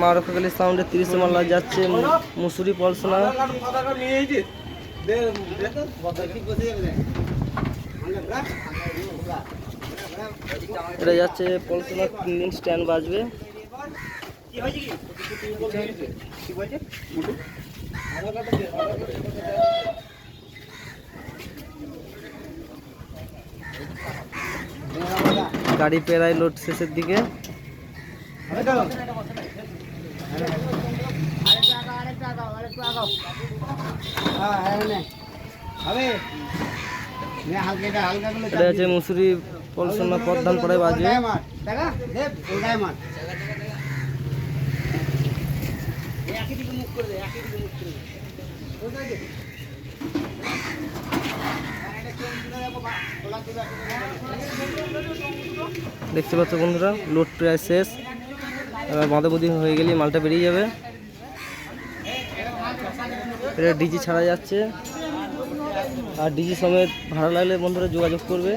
না তোমাকে সাউন্ডে তিরিশে মাল্লা যাচ্ছে মুসুরি পলসোনা এটা যাচ্ছে পলসোনা তিন দিন স্ট্যান্ড বাজবে। গাড়ি পেরাই লোড শেষের দিকে মুসুরি পলসোনা প্রধান পড়ায় বাজবে দেখতে পাচ্ছ বন্ধুরা লোড প্রায় শেষ। এবার বাঁধাবুদি হয়ে গেলে মালটা বেরিয়ে যাবে। এটা ডিজি ছাড়া যাচ্ছে। আর ডিজি সমেত ভাড়া লাগলে বন্ধুরা যোগাযোগ করবে।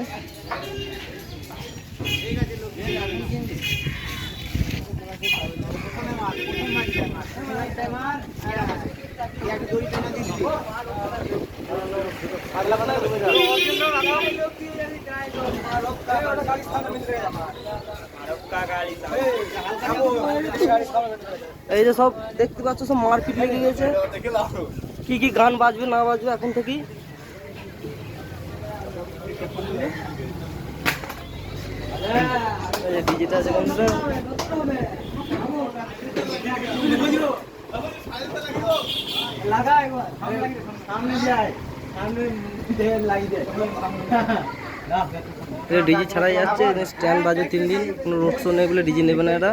এই যে সব দেখতে পাচ্ছ, সব মারপিট লেগে গেছে। কি কি গান বাজবে, না বাজবে, এখন থেকেই? ডিজিটা সামনে যায় সামনে দে লাগি দে। এটা ডিজি ছাড়াই যাচ্ছে স্ট্যান্ড বাজে তিন দিন, কোনো রোড শো নেই বলে ডিজি নেবে না এরা।